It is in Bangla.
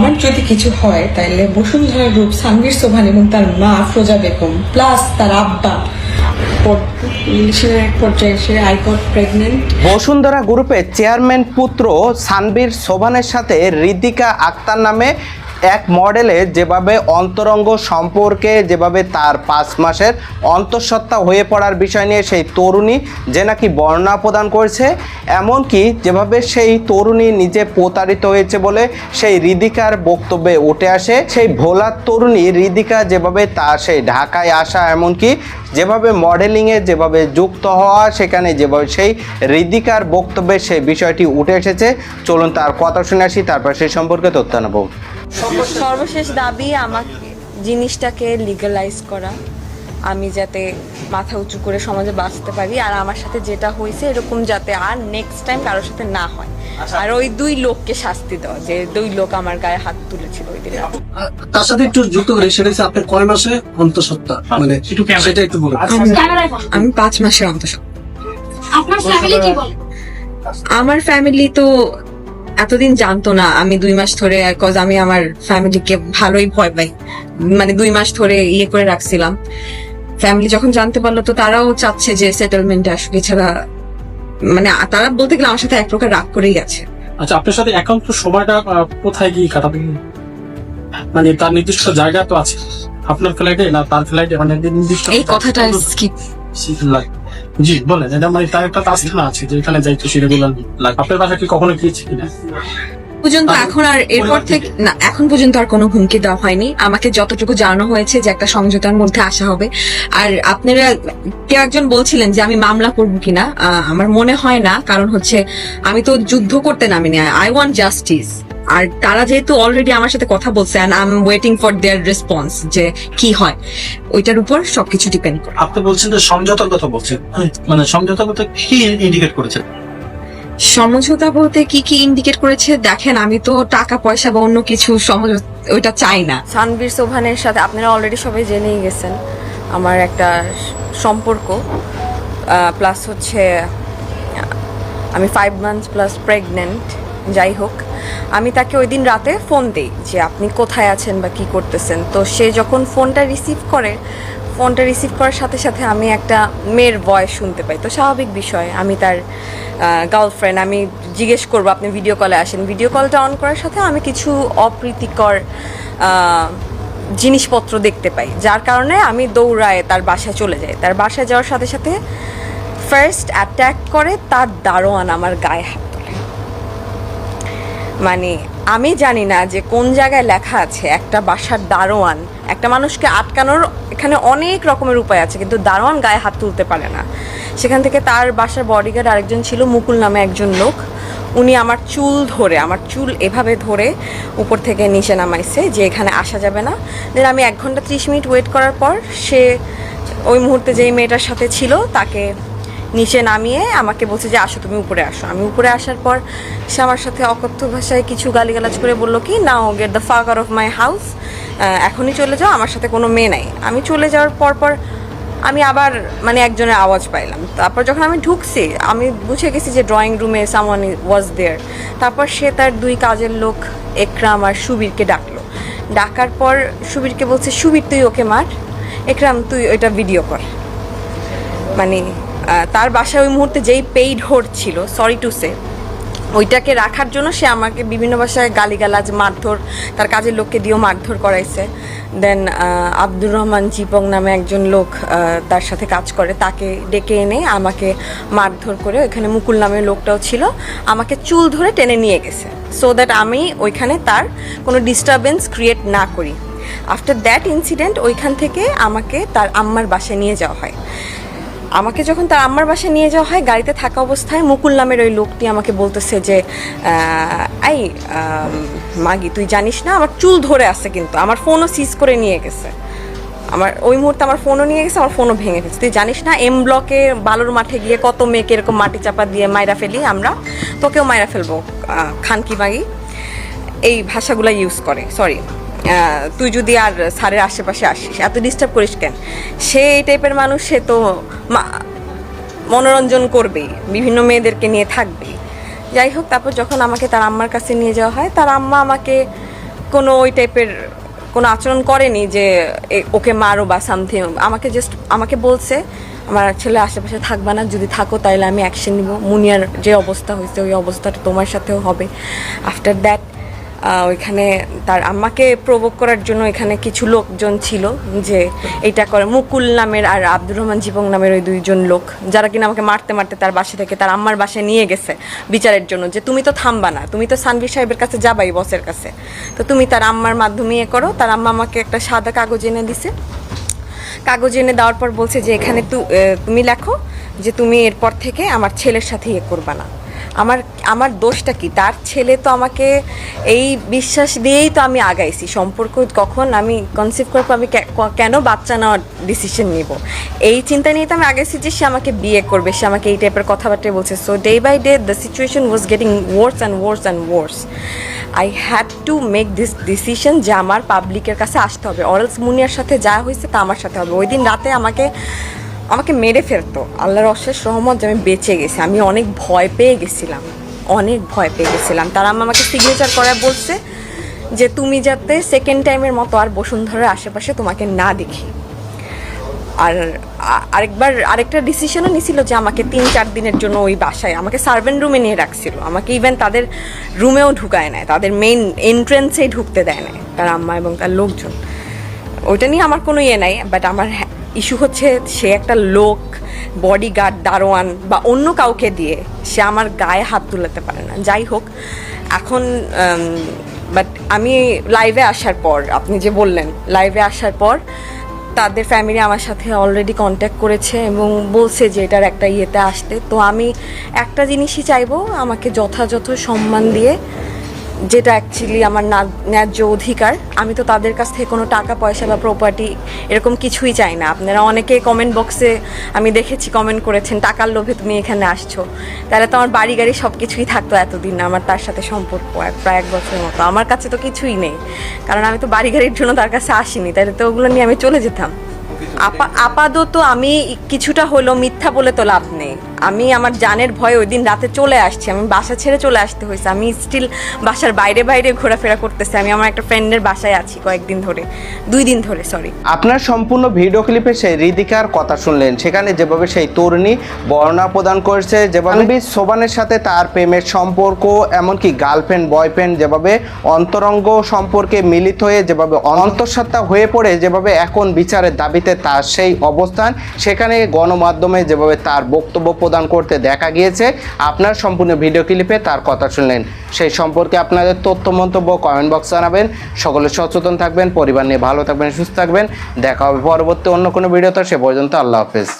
আমার যদি কিছু হয়, তাইলে বসুন্ধরা গ্রুপ সানভীর সোভান এবং তার মা ফ্রোজা বেগম, প্লাস তার আব্বা। বসুন্ধরা গ্রুপের চেয়ারম্যান পুত্র সানবীর সোভানের সাথে ঋতিকা আক্তার নামে এক মডেলে যেভাবে অন্তরঙ্গ সম্পর্কে, যেভাবে তার পাঁচ মাসের অন্তঃসত্ত্বা হয়ে পড়ার বিষয় নিয়ে সেই তরুণী যে নাকি বর্ণনা প্রদান করেছে, এমনকি যেভাবে সেই তরুণী নিজে প্রতারিত হয়েছে বলে সেই রিদিকার বক্তব্যে উঠে আসে, সেই ভোলার তরুণী রিদিকা যেভাবে তার সেই ঢাকায় আসা, এমনকি যেভাবে মডেলিংয়ে যেভাবে যুক্ত হওয়া, সেখানে যেভাবে সেই রিদিকার বক্তব্যে সেই বিষয়টি উঠে এসেছে। চলুন তার কথা শুনে আসি, তারপর সেই সম্পর্কে তথ্য নেব সর্বশেষ দাবি আমাকে জিনিসটাকে লিগালাইজ করা। আমি যাতে মাথা উঁচু করে সমাজে বাঁচতে পারি আর আমার সাথে যেটা হয়েছে এরকম যাতে আর নেক্সট টাইম কারোর সাথে না হয়। আর ওই দুই লোককে শাস্তি দেওয়া যে দুই লোক আমার গায়ে হাত তুলেছিল ওই দিন। তার সাথে একটু যুক্ত করে সেটা হচ্ছে আপনার কয় মাসে অন্তঃসত্ত্বা? মানে সেটা একটু বলুন। আমি পাঁচ মাসে অন্তঃ আপনার ফ্যামিলি কি বলে? আমার ফ্যামিলি তো এতদিন জানতো না আমি দুই মাস ধরে কজ আমি আমার ফ্যামিলিকে ভালোই ভয় পাই। মানে দুই মাস ধরে ইয়ে করে রাখছিলাম। ফ্যামিলি যখন জানতে পারল তো তারাও চাচ্ছে যে সেটেলমেন্ট আসবে এছাড়া মানে তারা বলতে গেলে আমার সাথে এক প্রকার রাগ করেই গেছে। আচ্ছা আপনার সাথে একান্ত সময়টা আহ, কোথায় গিয়ে কাটাবেন? মানে তার নির্দিষ্ট জায়গা তো আছে। আপনার ফ্লাইটে না তার ফ্লাইটে মানে নির্দিষ্ট এই কথাটা স্কিপ লাগে জি বলেন এটা মানে তার একটা আস্থানা আছে যেখানে যাইতো সে রেগুলার আপনার বাসা কি কখনো গিয়েছে কিনা? পর্যন্ত এখন আর এরপর থেকে না এখন পর্যন্ত আর কোনো হুমকি দেওয়া হয়নি। আমাকে যতটুকু জানানো হয়েছে যে একটা সমঝোতার মধ্যে আসা হবে। আর আপনারা কেউ একজন বলছিলেন যে আমি মামলা করব কিনা। আহ, আমার মনে হয় না কারণ হচ্ছে আমি তো যুদ্ধ করতে নামিনি। আই ওয়ান্ট জাস্টিস আর তারা যেহেতু অলরেডি আমার সাথে কথা বলছে and I am waiting for their response যে কি হয় ওইটার উপর সবকিছু ডিপেন্ড করে। আপনি বলছেন যে সমঝোতার কথা বলছেন। মানে সমঝোতার কথা কি ইন্ডিকেট করেছেন সমঝোতা বলতে কি কি ইন্ডিকেট করেছে? দেখেন আমি তো টাকা পয়সা বা অন্য কিছু সমঝোতা ওইটা চাই না। সানবীর সোভানের সাথে আপনারা অলরেডি সবাই জেনেই গেছেন আমার একটা সম্পর্ক প্লাস হচ্ছে আমি ফাইভ মান্থস প্লাস প্রেগনেন্ট যাই হোক, আমি তাকে ওই দিন রাতে ফোন দিই যে আপনি কোথায় আছেন বা কি করতেছেন। তো সে যখন ফোনটা রিসিভ করে, ফোনটা রিসিভ করার সাথে সাথে আমি একটা মেয়ের ভয়েস শুনতে পাই। তো স্বাভাবিক বিষয়, আমি তার গার্লফ্রেন্ড আমি জিজ্ঞেস করব, আপনি ভিডিও কলে আসেন। ভিডিও কলটা অন করার সাথে আমি কিছু অপ্রীতিকর জিনিসপত্র দেখতে পাই। যার কারণে আমি দৌড়ায় তার বাসায় চলে যাই। তার বাসায় যাওয়ার সাথে সাথে ফার্স্ট অ্যাট্যাক করে তার দারোয়ান আমার গায়ে হাত মানে আমি জানি না যে কোন জায়গায় লেখা আছে, একটা বাসার দারোয়ান। একটা মানুষকে আটকানোর এখানে অনেক রকমের উপায় আছে, কিন্তু দারোয়ান গায়ে হাত তুলতে পারে না। সেখান থেকে তার বাসার বডিগার্ড আরেকজন ছিল, মুকুল নামে একজন লোক। উনি আমার চুল ধরে, আমার চুল এভাবে ধরে উপর থেকে নিচে নামাইছে যে এখানে আসা যাবে না। দেন আমি এক ঘণ্টা ত্রিশ মিনিট ওয়েট করার পর সে ওই মুহূর্তে যেই মেয়েটার সাথে ছিল, তাকে নিচে নামিয়ে আমাকে বলছে যে, আসো, তুমি উপরে আসো। আমি উপরে আসার পর সে আমার সাথে অকথ্য ভাষায় কিছু গালিগালাজ করে বলল কি, now get the fucker off my house এখনই চলে যাও, আমার সাথে কোনো মেয়ে নাই। আমি চলে যাওয়ার পর পর আমি আবার মানে একজনের আওয়াজ পাইলাম। তারপর যখন আমি ঢুকছি, আমি বুঝে গেছি যে ড্রয়িং রুমে সামওয়ান ওয়াজ দেয়ার তারপর সে তার দুই কাজের লোক একরাম আর সুবীরকে ডাকলো। ডাকার পর সুবীরকে বলছে, সুবীর, তুই ওকে মার। একরাম, তুই ওইটা ভিডিও কর। মানে তার বাসায় ওই মুহূর্তে যেই পেইড হোর ছিল সরি টু সে ওইটাকে রাখার জন্য সে আমাকে বিভিন্ন ভাষায় গালিগালাজ, মারধর, তার কাজের লোককে দিয়েও মারধর করাইছে। দেন আব্দুর রহমান জিপং নামে একজন লোক তার সাথে কাজ করে, তাকে ডেকে এনে আমাকে মারধর করে ওইখানে মুকুল নামের লোকটাও ছিল, আমাকে চুল ধরে টেনে নিয়ে গেছে। সো দ্যাট আমি ওইখানে তার কোনো ডিস্টারবেন্স ক্রিয়েট না করি। আফটার দ্যাট ইনসিডেন্ট ওইখান থেকে আমাকে তার আম্মার বাসায় নিয়ে যাওয়া হয়। আমাকে যখন তার আম্মার বাসায় নিয়ে যাওয়া হয়, গাড়িতে থাকা অবস্থায় মুকুল নামের ওই লোকটি আমাকে বলতেছে যে এই মাগি, তুই জানিস না, আমার চুল ধরে আছে কিন্তু, আমার ফোনও সিজ করে নিয়ে গেছে। আমার, ওই মুহূর্তে আমার ফোনও নিয়ে গেছে, আমার ফোনও ভেঙে গেছে। তুই জানিস না এম ব্লকে বালুর মাঠে গিয়ে কত মেয়েকে এরকম মাটি চাপা দিয়ে মাইরা ফেলি আমরা? তোকেও মাইরা ফেলব খানকি মাগি। এই ভাষাগুলো ইউজ করে সরি তুই যদি আর স্যারের আশেপাশে আসিস, এত ডিস্টার্ব করিস কেন? সে এই টাইপের মানুষ, সে তো মনোরঞ্জন করবেই, বিভিন্ন মেয়েদেরকে নিয়ে থাকবেই। যাই হোক, তারপর যখন আমাকে তার আম্মার কাছে নিয়ে যাওয়া হয়, তার আম্মা আমাকে কোনো ওই টাইপের কোনো আচরণ করেনি যে ওকে মারো বা সামথিং আমাকে জাস্ট আমাকে বলছে, আমার ছেলে আশেপাশে থাকবা না, যদি থাকো তাহলে আমি অ্যাকশন নিব। মুনিয়ার যে অবস্থা হয়েছে, ওই অবস্থাটা তোমার সাথেও হবে। আফটার দ্যাট ওইখানে তার আম্মাকে প্রভোগ করার জন্য এখানে কিছু লোকজন ছিল যে এটা করে। মুকুল নামের আর আব্দুর রহমান জীবন নামের ওই দুইজন লোক, যারা কিনা আমাকে মারতে মারতে তার বাসা থেকে তার আম্মার বাসায় নিয়ে গেছে বিচারের জন্য যে তুমি তো থামবা না, তুমি তো সানভীর সাহেবের কাছে যাবাই বসের কাছে। তো তুমি তার আম্মার মাধ্যমে ইয়ে করো, তার আম্মা আমাকে একটা সাদা কাগজ এনে দিছে। কাগজ এনে দেওয়ার পর বলছে যে এখানে তুমি লেখো যে তুমি এরপর থেকে আমার ছেলের সাথে ইয়ে করবা না। আমার আমার দোষটা কি? তার ছেলে তো আমাকে এই বিশ্বাস দিয়েই তো আমি আগাইছি। সম্পর্ক কখন আমি কনসিভ করব আমি কেন বাচ্চা নেওয়ার ডিসিশন নিব? এই চিন্তা নিয়ে তো আমি আগাইছি যে সে আমাকে বিয়ে করবে, সে আমাকে এই টাইপের কথাবার্তা বলছে। So day by day the situation was getting worse and worse and worse I had to make this decision যে আমার পাবলিকের কাছে আসতে হবে। অরেলস মুনিয়ার সাথে যা হয়েছে তা আমার সাথে হবে। ওই দিন রাতে আমাকে আমাকে মেরে ফেলতো। আল্লাহর অশেষ রহমত যে আমি বেঁচে গেছি। আমি অনেক ভয় পেয়ে গেছিলাম। অনেক ভয় পেয়ে গেছিলাম। তারা আমাকে সিগনেচার করে বলছে যে, তুমি যাতে সেকেন্ড টাইমের মতো আর বসুন্ধরার আশেপাশে তোমাকে না দেখি। আর আরেকবার, আরেকটা ডিসিশনও নিছিল যে, আমাকে তিন, চার দিনের জন্য ওই বাসায়, আমাকে সার্ভেন্ট রুমে নিয়ে রাখছিল। আমাকে ইভেন তাদের রুমেও ঢুকায় নেয় তাদের মেইন এন্ট্রেন্সেই ঢুকতে দেয় না তার আম্মা এবং তার লোকজন। ওইটা নিয়ে আমার কোনো ইয়ে নাই বাট আমার ইস্যু হচ্ছে সে একটা লোক বডিগার্ড দারোয়ান বা অন্য কাউকে দিয়ে সে আমার গায়ে হাত তুলাতে পারে না। যাই হোক, এখন বাট আমি লাইভে আসার পর, আপনি যে বললেন লাইভে আসার পর তাদের ফ্যামিলি আমার সাথে অলরেডি কন্ট্যাক্ট করেছে এবং বলছে যে এটার একটা ইয়েতে আসতে। তো আমি একটা জিনিসই চাইব, আমাকে যথাযথ সম্মান দিয়ে যেটা অ্যাকচুয়ালি আমার ন্যায্য অধিকার আমি তো তাদের কাছ থেকে কোনো টাকা পয়সা বা প্রপার্টি এরকম কিছুই চাই না। আপনারা অনেকে কমেন্ট বক্সে আমি দেখেছি কমেন্ট করেছেন টাকার লোভে তুমি এখানে আসছো। তাহলে তো আমার বাড়ি গাড়ি সব কিছুই থাকতো এতদিন আমার তার সাথে সম্পর্ক এক- প্রায় এক বছরের মতো। আমার কাছে তো কিছুই নেই কারণ আমি তো বাড়ি গাড়ির জন্য তার কাছে আসিনি তাহলে তো ওগুলো নিয়ে আমি চলে যেতাম। আপা- আপাতত আমি কিছুটা হলো মিথ্যা বলে তো লাভ নেই। আমি আমার জানের ভয়ে ওই দিন রাতে চলে আসছি। আমি বাসা ছেড়ে চলে আসতে হয়েছে। আমি স্টিল বাসার বাইরে বাইরে ঘোরাফেরা করতেছি। আমি আমার একটা ফ্রেন্ডের বাসায় আছি কয়েকদিন ধরে। দুই দিন ধরে সরি আপনার সম্পূর্ণ ভিডিও ক্লিপে সেই রিদিকার কথা শুনলেন। সেখানে যেভাবে সেই তরুণী বর্ণনা প্রদান করেছে যেভাবে সোবানের সাথে তার প্রেমের সম্পর্ক এমনকি গার্লফ্রেন্ড বয়ফ্রেন্ড যেভাবে অন্তরঙ্গ সম্পর্কে মিলিত হয়ে যেভাবে অন্তঃসত্ত্বা হয়ে পড়ে যেভাবে এখন বিচারের দাবিতে তার সেই অবস্থান সেখানে গণমাধ্যমে যেভাবে তার বক্তব্য প্রদান করতে দেখা গিয়েছে। আপনার সম্পূর্ণ ভিডিও ক্লিপে তার কথা শুনলেন। সেই সম্পর্কে আপনাদের তথ্য, মন্তব্য কমেন্ট বক্স জানাবেন। সকলে সচেতন থাকবেন, পরিবার নিয়ে ভালো থাকবেন, সুস্থ থাকবেন। দেখা হবে পরবর্তী অন্য কোনো ভিডিওতে, সে পর্যন্ত আল্লাহ হাফেজ।